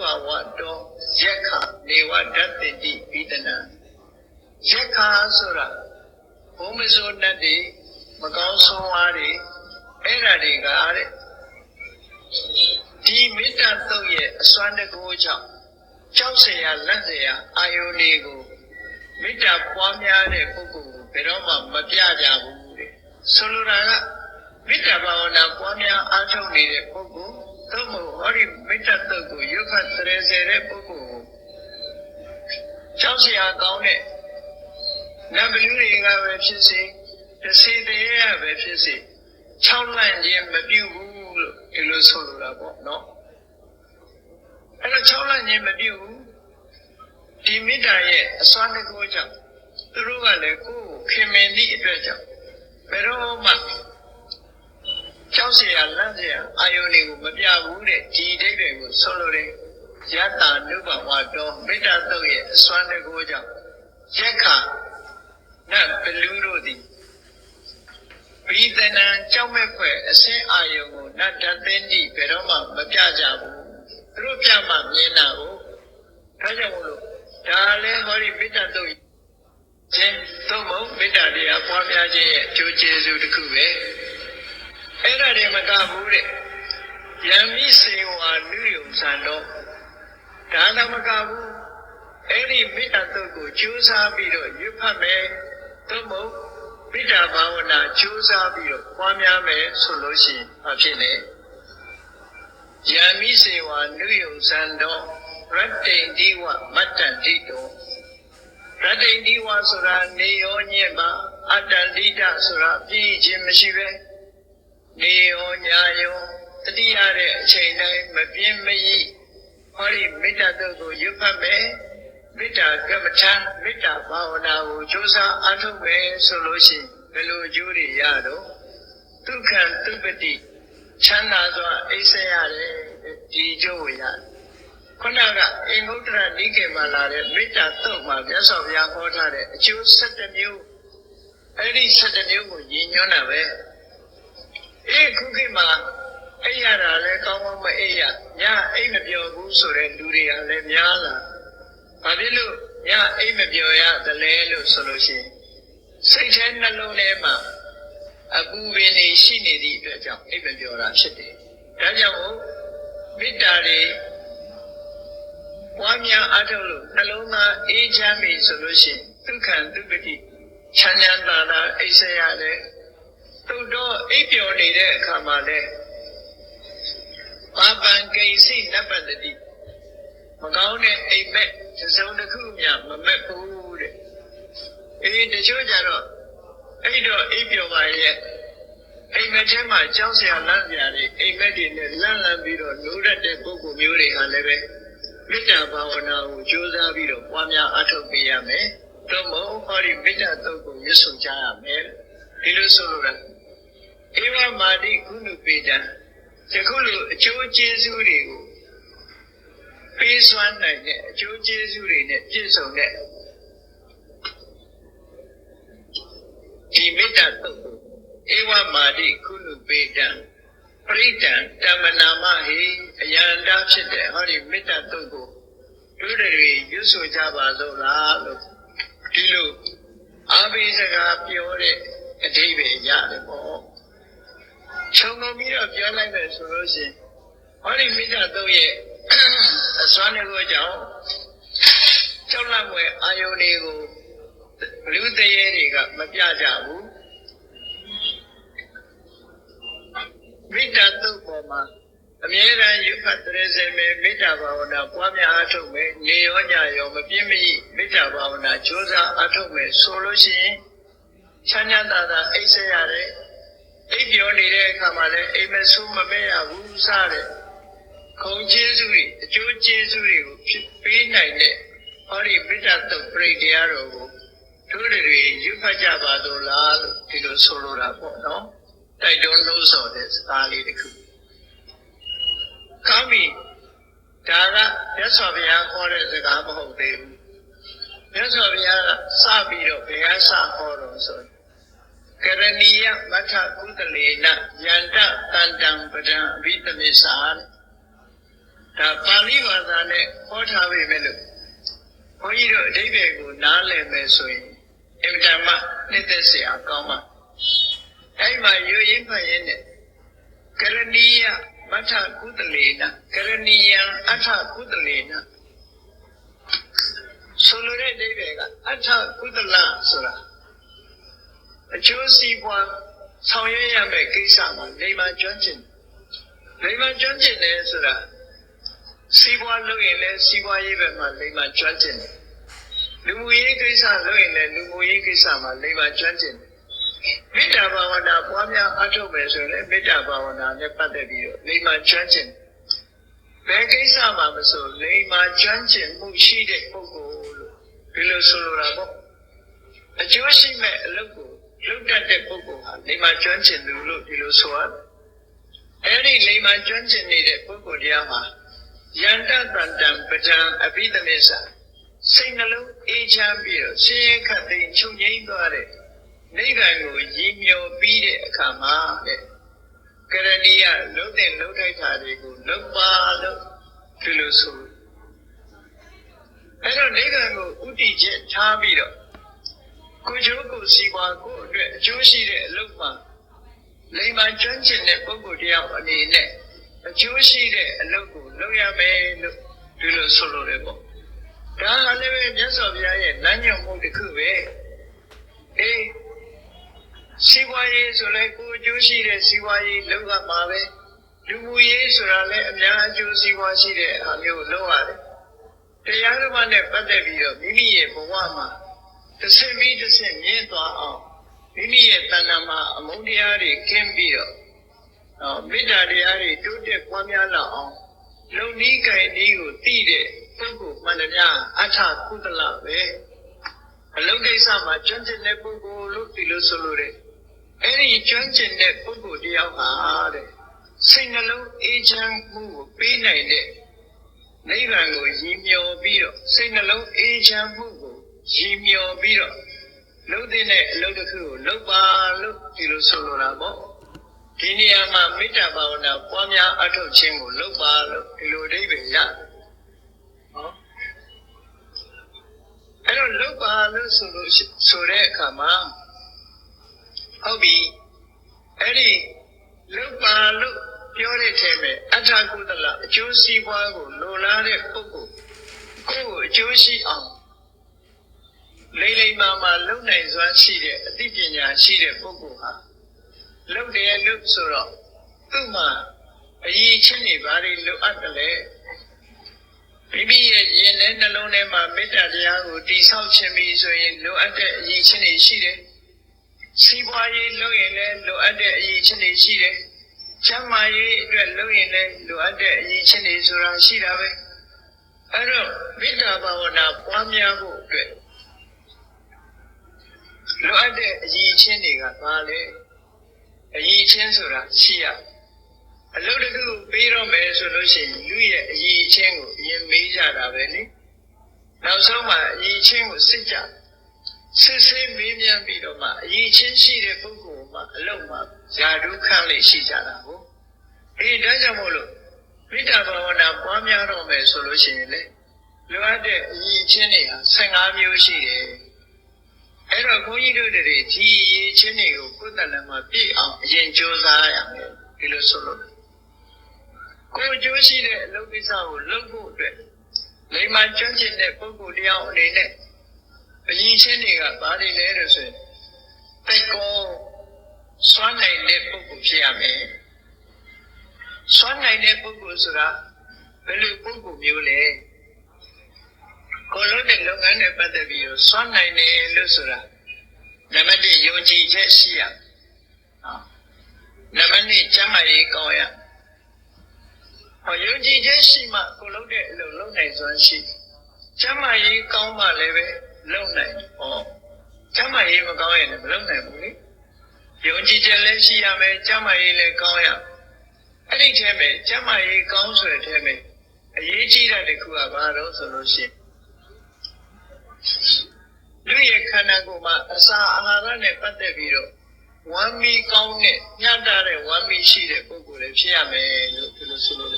ဘာဝတောယက္ခနေဝဓတ္တိတိဝိဒနာယက္ခဆိုတာဘုံမစိုးတတ်တွေမကောင်းဆုံးဝါးတွေအဲ့ဓာတွေကတဲ့ဒီမေတ္တာတုတ်ရဲ့အစွမ်းတကူကြောင့်ကြောက်เสียလက်เสียအာယုန်တွေကိုမေတ္တာပွားများတဲ့ပုဂ္ဂိုလ်ကိုဘယ်တော့မှမပြကြဘူးတဲ့ဆိုလိုတာကမေတ္တာဘာဝနာပွားများအားထုတ်နေတဲ့ပုဂ္ဂိုလ် သို့မဟုတ်ဟောဒီမေတ္တာတုတ်ကိုရုပ်ခသရေစေတဲ့ပုဂ္ဂိုလ်ကိုကြောက်စရာကောင်းတဲ့နတ်ဘလူတွေကပဲဖြစ်စေတစေတရေကပဲဖြစ်စေခြောက်လန့်ခြင်းမပြုဘူးလို့ဒီလိုဆိုလိုတာပေါ့နော်အဲ့တော့ခြောက်လန့်ခြင်းမပြုဘူးဒီမေတ္တာရဲ့အစွမ်းတကူကြောင့်သူတို့ကလည်းကိုယ်ကိုခင်မင်သည့်အတွက်ကြောင့်ဘယ်တော့မှ အာယုန်တွေကိုမပြဘူးတဲ့ဒီအဓိပ္ပာယ်ကိုဆိုလိုတယ်ယတ္တာနုဘဝတော်မေတ္တာတုတ်ရဲ့အစွမ်းတကူကြောင့်ယက္ခနတ်ဘလူတို့သည်ဝိသနံကြောက်မဲ့ဖွယ်အစင်းအာယုံကိုနတ်တသိန်းကြီးဘယ်တော့မှမပြကြဘူးသူတို့ပြမှမြင်တာကိုဒါကြောင့်မလို့ဒါလည်းဟောဒီမေတ္တာတုတ်ခြင်းသို့မဟုတ်မေတ္တာတရားပွားများခြင်းရဲ့အကျိုးကျေးဇူးတစ်ခုပဲအဲ့ဒါတွေမကဘူးတဲ့ ယံမိစေဝါနုယုံဆန်တော့ဒါတော့မကဘူးအဲ့ဒီမေတ္တာတုတ်ကိုကြိုးစားပြီးတော့ရွတ်ဖတ်မယ်သို့မဟုတ်မေတ္တာဘာဝနာကြိုးစားပြီးတော့ပွားများမယ်ဆိုလို့ရှိရင်အဖြစ်လေယံမိစေဝါနုယုံဆန်တော့ရတ္တိန်ဒီဝမတ္တန်တိတောရတ္တိန်ဒီဝဆိုတာနေရောညင်ပါအတ္တန်တိတဆိုတာပြည့်ခြင်းမရှိပဲနေရောညာရော တတိယတဲ့အချိန်တိုင်းမပြင်းမရိဟောဒီမေတ္တာတုတ်ကိုရွတ်ဖတ်မယ်မေတ္တာကမ္မထမေတ္တာဘာဝနာကိုကြိုးစားအားထုတ်မယ်ဆိုလို့ရှိရင်ဘယ်လိုအကျိုးတွေရတော့ဒုက္ခသုပတိချမ်းသာစွာအိဆဲရတယ်ဒီအကျိုးကိုရတယ်ခုနကအင်္ဂုတ္တရနိကေမှာလာတဲ့မေတ္တာတုတ်မှာမြတ်စွာဘုရားဟောထားတဲ့အကျိုး7မျိုးအဲ့ဒီ7မျိုးကိုရည်ညွှန်းတာပဲအေးခုခေတ်မှာ အိပ်ရတာလည်းကောင်းကောင်းမအိပ်ရညအိပ်မပြောဘူးဆိုတဲ့လူတွေကလည်းများလာဘာဖြစ်လို့ညအိပ်မပြောရသလဲလို့ဆိုလို့ရှိရင်စိတ်ထဲနှလုံးထဲမှာအပူပင်နေရှိနေသည့်အတွက်ကြောင့်အိပ်မပြောတာဖြစ်တယ်ဒါကြောင့်မို့မေတ္တာတွေပွားများအားထုတ်လို့နှလုံးသားအေးချမ်းပြီဆိုလို့ရှိရင်ဒုက္ခဒုက္ခတိချမ်းသာတာတာအိပ်ဆက်ရတယ်သို့တော့အိပ်ပျော်နေတဲ့အခါမှာလည်း ပါပံကိစိနပတ္တိမကောင်းတဲ့အိမ်မက်တစ်စုံတစ်ခုမျှမမက်ဘူးတဲ့အေးတချို့ကြတော့အဲ့တော့အိပ်ပျော်ပါရဲ့အိမ်မက်ထဲမှာကြောက်စရာလန့်စရာတွေအိမ်မက်တွေနဲ့လန့်လန့်ပြီးတော့နိုးရတဲ့ပုဂ္ဂိုလ်မျိုးတွေဟာလည်းပဲမေတ္တာဘာဝနာကိုကြိုးစားပြီးတော့ပွားများအားထုတ်ပေးရမယ်။သို့မဟုတ်ဟောဒီမေတ္တာတုတ်ကိုရွတ်ဆိုကြရမယ်။ဒီလိုဆိုလိုတာဧဝမာတိကုဏုပေတံ ယခုလိုအကျိုးကျေးဇူးတွေကိုပေးစွမ်းနိုင်တဲ့အကျိုးကျေးဇူးတွေနဲ့ပြည့်စုံတဲ့ဒီမေတ္တာတုတ်ကိုဧဝမာတိကုဏုပေတံပရိဒံတမနာမဟိအယန္တာဖြစ်တဲ့ဟောဒီမေတ္တာတုတ်ကိုတို့တွေရွတ်ဆိုကြပါစို့လားလို့ဒီလိုအာဘိစကားပြောတဲ့အဓိပ္ပာယ်ရတယ်ပေါ့ ခြုံငုံပြီးတော့ပြောလိုက်မယ်ဆိုလို့ရှိရင်ဟောဒီမေတ္တာတုတ်ရဲ့အစွမ်းတွေကိုကြောင့်ကြောက်လန့်ွယ်အာယုန်တွေကိုလူတရေတွေကမပြကြဘူးမေတ္တာတုတ်ပေါ်မှာအမြဲတမ်းယူဖတ်တဲ့စေမေမေတ္တာဘာဝနာပွားများအားထုတ်မယ်နေရောညရောမပြင်းမရိမေတ္တာဘာဝနာကြိုးစားအားထုတ်မယ်ဆိုလို့ရှိရင်ချမ်းသာသာအိပ်ဆက်ရတယ် အိပ်ပြောနေတဲ့အခါမှာလည်းအိမ်မဆိုးမမဲရဘူးစတဲ့ခုံကျေးဇူးတွေအကျိုးကျေးဇူးတွေကိုဖြစ်ပေးနိုင်တဲ့ဟောဒီမေတ္တာတုတ်ပြိတရားတော်ကိုတို့တွေယူဖတ်ကြပါတော့လားလို့ဒီလိုဆိုလိုတာပေါ့နော်တိုက်တွန်းလို့ဆိုတဲ့စကားလေးတစ်ခုကောင်းပြီဒါကမြတ်စွာဘုရားခေါ်တဲ့စကားမဟုတ်သေးဘူးမြတ်စွာဘုရားကစပြီးတော့ဘယ်ဟာစခေါ်တော့ဆို ကရဏီယမထကုသလေနယန္တတန်တံပဒံအဘိသမစ္ဆာဒါဒါပါဠိဘာသာနဲ့ဟောထားပေမဲ့လို့ဘုန်းကြီးတို့အဓိပ္ပာယ်ကိုနားလည်မယ်ဆိုရင်အင်မတန်မှနှစ်သက်စရာကောင်းပါအဲ့မှာယူရင်းဖတ်ရင်းနဲ့ကရဏီယမထကုသလေနကရဏီယံအထကုသလေနဆိုလိုတဲ့အဓိပ္ပာယ်ကအထကုသလဆိုတာ အကျိုးစီးပွားဆောင်ရွက်ရမယ့်ကိစ္စမှာလိမ္မာကျွမ်းကျင်လိမ္မာကျွမ်းကျင်တယ်ဆိုတာစီးပွားလုပ်ရင်လည်းစီးပွားရေးဘက်မှာလိမ္မာကျွမ်းကျင်တယ်လူမှုရေးကိစ္စလုပ်ရင်လည်းလူမှုရေးကိစ္စမှာလိမ္မာကျွမ်းကျင်တယ်မေတ္တာဘာဝနာပွားများအထောက်မယ်ဆိုရင်မေတ္တာဘာဝနာနဲ့ပတ်သက်ပြီးတော့လိမ္မာကျွမ်းကျင်ဘယ်ကိစ္စမှာမဆိုလိမ္မာကျွမ်းကျင်မှုရှိတဲ့ပုဂ္ဂိုလ်လို့ဒီလိုဆိုလိုတာပေါ့အကျိုးရှိမဲ့အလုပ်ကို လုပ်တတ်တဲ့ပုဂ္ဂိုလ်ဟာလိမ္မာကျွမ်းကျင်သူလို့ဒီလိုဆိုရတယ်အဲ့ဒီလိမ္မာကျွမ်းကျင်နေတဲ့ပုဂ္ဂိုလ်တရားမှာယန္တတန်တံပဒံအဘိဓမေသစိတ်နှလုံးအေးချမ်းပြီးတော့ရှင်းရခတ်သိမ်းချုပ်ငြိမ်းသွားတဲ့နိဗ္ဗာန်ကိုရည်မျှော်ပြီးတဲ့အခါမှာတဲ့ကရဏီယလုံးတဲ့လုံးထိုက်တာတွေကိုလုံးပါလို့ဒီလိုဆိုအဲ့တော့နိဗ္ဗာန်ကိုဥတည်ချက်ထားပြီးတော့ ကိုကျိုးကိုစီပွားကိုအတွက်အကျိုးရှိတဲ့အလုပ်မှာလိမ္မာကျွမ်းကျင်တဲ့ပုဂ္ဂိုလ်တယောက်အနေနဲ့အကျိုးရှိတဲ့အလုပ်ကိုလုပ်ရမယ်လို့ဒီလိုဆိုလိုတယ်ပေါ့ဒါကလည်းပဲမြတ်စွာဘုရားရဲ့လမ်းညွှန်မှုတစ်ခုပဲအေးစီပွားရေးဆိုလဲကိုအကျိုးရှိတဲ့စီပွားရေးလုပ်ရမှာပဲလူမှုရေးဆိုတာလည်းအများအကျိုးစီပွားရှိတဲ့အားမျိုးလုပ်ရတယ်တရားဓမ္မနဲ့ပတ်သက်ပြီးတော့မိမိရဲ့ဘဝမှာ တစ်ဆင့်ပြီးတစ်ဆင့်မြင့်သွားအောင်မိမိရဲ့တဏ္ဍာမှာအမုန်းတရားတွေကင်းပြီးတော့မေတ္တာတရားတွေတိုးတက်ပွားများလာအောင်လုံနီးကံဒီကိုသိတဲ့ပုဂ္ဂိုလ်မှန်တရားအထကုသလပဲအလုံးကိစ္စမှာကျွမ်းကျင်တဲ့ပုဂ္ဂိုလ်လို့ဒီလိုဆိုလို့တဲ့အဲ့ဒီကျွမ်းကျင်တဲ့ပုဂ္ဂိုလ်တယောက်ဟာတဲ့စိတ်နှလုံးအေးချမ်းမှုကိုပေးနိုင်တဲ့နိဗ္ဗာန်ကိုရည်မျှော်ပြီးတော့စိတ်နှလုံးအေးချမ်းမှုကို ရည်မျှော်ပြီးတော့လုံးတဲ့အလုပ်တစ်ခုကိုလုပ်ပါလို့ဒီလိုဆိုလိုတာပေါ့ဒီနေရာမှာမေတ္တာဘာဝနာပွားများအထောက်ခြင်းကိုလုပ်ပါလို့ဒီလိုအဓိပ္ပာယ်ရတယ်ဟောအဲ့တော့လုပ်ပါလို့ဆိုလို့ဆိုတဲ့အခါမှာဟုတ်ပြီအဲ့ဒီလုပ်ပါလို့ပြောတဲ့ထဲမှာအထာကုသလအကျိုးစီးပွားကိုလိုလားတဲ့ပုဂ္ဂိုလ်ကိုယ်ကိုအကျိုးရှိအောင် လိမ့်လိမ့်မာမာလုံနိုင်စွမ်းရှိတဲ့အသိပညာရှိတဲ့ပုဂ္ဂိုလ်ဟာလုံတယ်လို့ဆိုတော့သူ့မှာအရေးချင်းတွေဘာတွေလိုအပ်တယ်လဲမိမိရဲ့ရင်ထဲနှလုံးထဲမှာမေတ္တာတရားကိုတည်ဆောက်ခြင်းပြီးဆိုရင်လိုအပ်တဲ့အရေးချင်းတွေရှိတယ်စီးပွားရေးလုပ်ရင်လည်းလိုအပ်တဲ့အရေးချင်းတွေရှိတယ်ကျမ်းမာရေးအတွက်လုပ်ရင်လည်းလိုအပ်တဲ့အရေးချင်းတွေဆိုတာရှိတာပဲအဲ့တော့မေတ္တာဘာဝနာပွားများဖို့အတွက် လိုအပ်တဲ့အရေးချင်းတွေကဘာလဲအရေးချင်းဆိုတာရှိရအလုပ်တစ်ခုပေးတော့မယ်ဆိုလို့ရှိရင်လူရဲ့အရေးချင်းကိုအရင်မေးကြတာပဲလေနောက်ဆုံးမှအရေးချင်းကိုစစ်ကြစစ်စစ်မေးမြန်းပြီးတော့မှအရေးချင်းရှိတဲ့ပုဂ္ဂိုလ်မှာအလုပ်မှာဇာတုခန့်လေးရှိကြတာကိုအေးဒါကြောင့်မို့လို့မေတ္တာဘာဝနာပွားများတော့မယ်ဆိုလို့ရှိရင်လေလိုအပ်တဲ့အရေးချင်းတွေဟာ15မျိုးရှိတယ် အဲ့တော့ခွန်ကြီးတို့တွေဒီရေးချင်းတွေကိုကိုယ်တဏ္ဍမှာပြည့်အောင်အရင်ကြိုးစားရမယ်ဒီလိုဆိုလို့ကိုယ်ကြိုးရှိတဲ့အလုပ်ကိစ္စကိုလုပ်ဖို့အတွက်လိမ္မာကျွမ်းကျင်တဲ့ပုဂ္ဂိုလ်တရားအနေနဲ့အရင်ချင်းတွေကဘာတွေလဲလို့ဆိုရင်တိုက်ကောစွမ်းနိုင်တဲ့ပုဂ္ဂိုလ်ဖြစ်ရမယ်စွမ်းနိုင်တဲ့ပုဂ္ဂိုလ်ဆိုတာဘယ်လိုပုဂ္ဂိုလ်မျိုးလဲ ကိုလုံးတဲ့လုပ်ငန်းနဲ့ပတ်သက်ပြီးတော့စွမ်းနိုင်တယ်လို့ဆိုတာနံပါတ်1ယုံကြည်ချက်ရှိရနံပါတ်2ကျမ်းမာရေးကောင်းရဟောယုံကြည်ချက်ရှိမှကိုလုံးတဲ့အလုပ်လုပ်နိုင်စွမ်းရှိကျမ်းမာရေးကောင်းမှလည်းပဲလုပ်နိုင်ဟောကျမ်းမာရေးမကောင်းရင်လည်းမလုပ်နိုင်ဘူးလေယုံကြည်ချက်လည်းရှိရမယ်ကျမ်းမာရေးလည်းကောင်းရအဲ့ဒီထဲမှာကျမ်းမာရေးကောင်းဆိုတဲ့ထဲမှာအရေးကြီးတဲ့တစ်ခုကဘာလို့ဆိုလို့ရှိရင် လူရဲ့ခန္ဓာကိုယ်မှာအစာအာဟာရနဲ့ပတ်သက်ပြီးတော့ဝမ်းမီကောင်းတဲ့ညှတာတဲ့ဝမ်းမီရှိတဲ့ပုဂ္ဂိုလ်တွေဖြစ်ရမယ်လို့ဒီလိုဆိုလို့